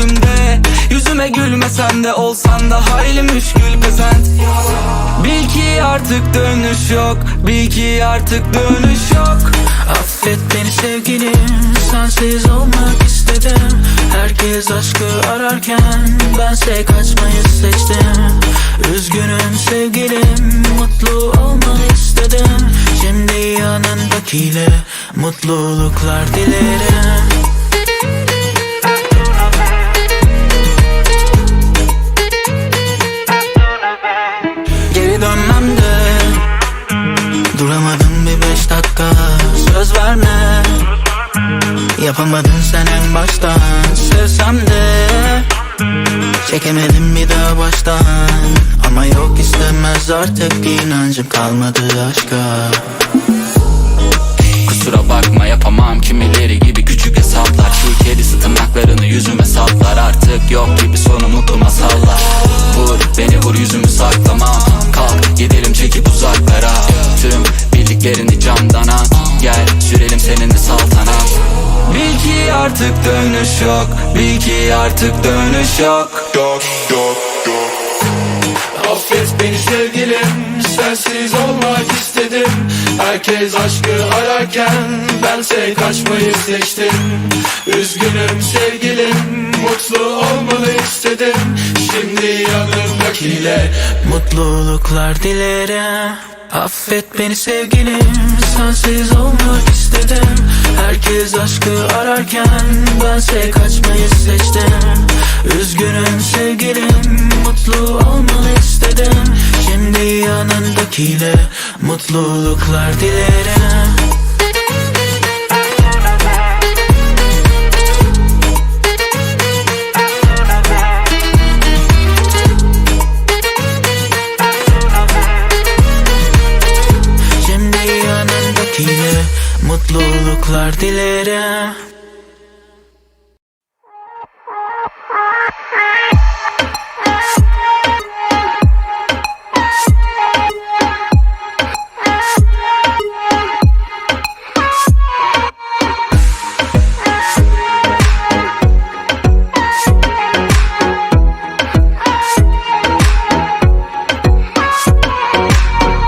üstümde Yüzüme gülmesen de Olsan da hayli müşkül pesent Bil ki artık dönüş yok Bil ki artık dönüş yok. Affet beni sevgilim Sensiz olmak istedim. Herkes aşkı ararken Bense kaçmayı seçtim. Üzgünüm sevgilim Mutlu olmanı istedim. Şimdi yanındakiyle Mutluluklar dilerim Yapamadın sen en baştan. Sevsem de Çekemedim bir daha baştan. Ama yok istemez artık inancım kalmadı aşka. Kusura bakma yapamam. Kimileri gibi küçük hesaplar. Şu kedisi tırnaklarını yüzüme saplar Artık yok gibi artık dönüş yok. Bil ki artık dönüş yok. Yok yok yok Affet beni sevgilim Sensiz olmak istedim. Herkes aşkı ararken Bense kaçmayı seçtim. Üzgünüm sevgilim Mutlu olmalı istedim yanımdakiyle Mutluluklar dilerim. Affet beni sevgilim. Sensiz olmak istedim. Herkes aşkı ararken Bense kaçmayı seçtim. Üzgünüm sevgilim. Mutlu olmanı istedim. Şimdi yanındakiyle Mutluluklar dilerim Mutluluklar dilerim.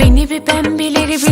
Beni bir pembeleri bir